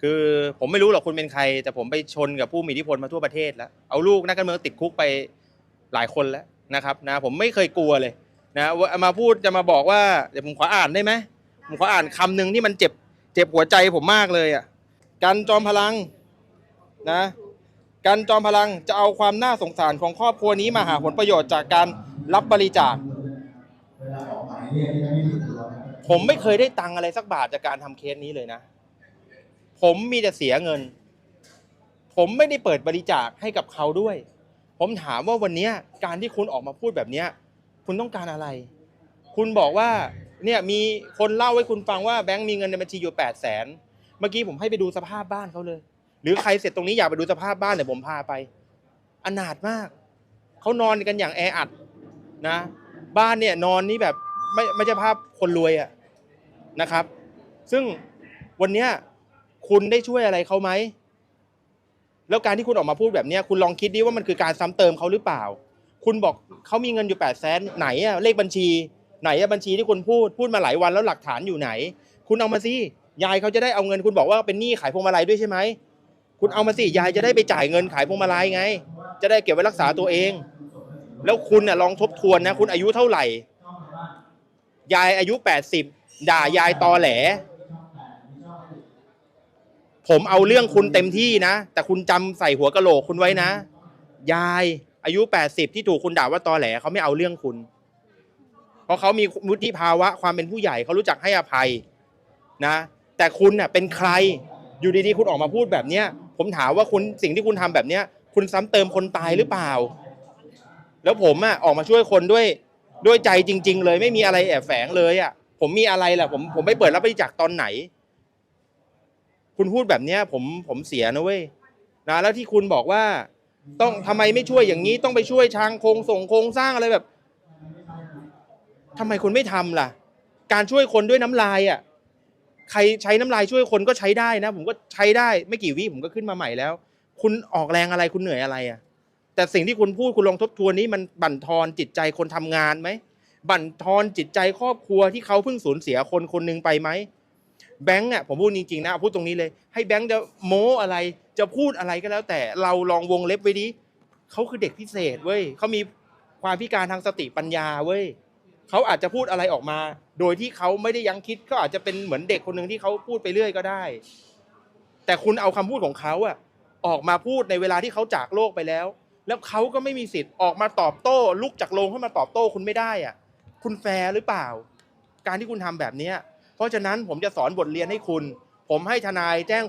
คือผมไม่รู้หรอกคุณเป็นใคร แต่ผมไปชนกับผู้มีอิทธิพลมาทั่วประเทศแล้ว เอาลูกนักการเมืองติดคุกไปหลายคนแล้วนะครับนะผมไม่เคยกลัวเลยนะว่ามาพูดจะมาบอกว่าเดี๋ยวผมขออ่านได้ไหมผมขออ่านคำหนึ่งที่มันเจ็บเจ็บหัวใจผมมากเลยอะการจอมพลังนะการจอมพลังจะเอาความน่าสงสารของครอบครัวนี้มาหาผลประโยชน์จากการรับบริจาคผมไม่เคยได้ตังอะไรสักบาทจากการทำเคสนี้เลยนะ ผมมีแต่เสียเงิน ผมไม่ได้เปิดบริจาคให้กับเขาด้วย ผมถามว่าวันนี้การที่คุณออกมาพูดแบบนี้คุณต้องการอะไร คุณบอกว่าเนี่ยมีคนเล่าให้คุณฟังว่าแบงค์มีเงินในบัญชีอยู่แปดแสนเมื่อกี้ผมให้ไปดูสภาพบ้านเขาเลย หรือใครเสร็จตรงนี้อยากไปดูสภาพบ้านเดี๋ยวผมพาไป อนาถมาก เขานอนกันอย่างแออัดนะ บ้านเนี่ยนอนนี่แบบไม่ไม่ใช่ภาพคนรวยอะนะครับ ซึ่งวันเนี้ย คุณได้ช่วยอะไรเขาไหม แล้วการที่คุณออกมาพูดแบบนี้คุณลองคิดดิว่ามันคือการซ้ำเติมเขาหรือเปล่า คุณบอกเขามีเงินอยู่แปดแสนไหนอะเลขบัญชี ไหนอะบัญชีที่คุณพูดพูดมาหลายวันแล้วหลักฐานอยู่ไหน คุณเอามาสิยายเขาจะได้เอาเงิน คุณบอกว่าเป็นหนี้ขายพวงมาลัยด้วยใช่ไหมคุณเอามาสิยายจะได้ไปจ่ายเงินขายพวงมาลัยไง จะได้เก็บไว้รักษาตัวเอง แล้วคุณน่ะลองทบทวนนะ คุณอายุเท่าไหร่ ยายอายุแปดสิบด่ายายตอแหล ผมเอาเรื่องคุณเต็มที่นะ แต่คุณจำใส่หัวกะโหลกคุณไว้นะ ยายอายุแปดสิบที่ถูกคุณด่าว่าตอแหลเขาไม่เอาเรื่องคุณ เพราะเขามีวุฒิภาวะความเป็นผู้ใหญ่เขารู้จักให้อภัยนะ แต่คุณเน่ะเป็นใครอยู่ดีๆคุณออกมาพูดแบบเนี้ย ผมถามว่าคุณสิ่งที่คุณทำแบบเนี้ย คุณซ้ำเติมคนตายหรือเปล่า แล้วผมอะออกมาช่วยคนด้วยด้วยใจจริง ๆ เลยไม่มีอะไรแอบแฝงเลยอะผมมีอะไรล่ะผมผมไปเปิดรับบริจาคตอนไหน คุณพูดแบบเนี้ยผมผมเสียนะเว้ยนะแล้วที่คุณบอกว่า ต้องทำไมไม่ช่วยอย่างนี้ต้องไปช่วยทางโครงส่งโครงสร้างอะไรแบบทำไมคุณไม่ทำล่ะ การช่วยคนด้วยน้ำลายอะใครใช้น้ำลายช่วยคนก็ใช้ได้นะ ผมก็ใช้ได้ไม่กี่วิผมก็ขึ้นมาใหม่แล้ว คุณออกแรงอะไรคุณเหนื่อยอะไรอะ แต่สิ่งที่คุณพูดคุณลองทบทวนนี้มันบั่นทอนจิตใจคนทำงานไหม บั่นทอนจิตใจครอบครัวที่เขาเพิ่งสูญเสียคนคนหนึ่งไปไหม แบงค์อะผมพูดจริงๆนะพูดตรงนี้เลย ให้แบงค์จะโม้อะไรจะพูดอะไรก็แล้ว แต่เราลองวงเล็บไว้ดิเขาคือเด็กพิเศษเว้ยเขามีความพิการทางสติปัญญาเว้ยเขาอาจจะพูดอะไรออกมา โดยที่เขาไม่ได้ยั้งคิดก็อาจจะเป็นเหมือนเด็กคนหนึ่งที่เขาพูดไปเรื่อยก็ได้ แต่คุณเอาคำพูดของเขาอะออกมาพูดในเวลาที่เขาจากโลกไปแล้ว แล้วเขาก็ไม่มีสิทธิ์ออกมาตอบโต้ลุกจากโรงให้มาตอบโต้คุณไม่ได้อะ คุณแฟร์หรือเปล่า การที่คุณทำแบบเนี้ย เพราะฉะนั้นผมจะสอนบทเรียนให้คุณผมให้ทนายแจ้งความ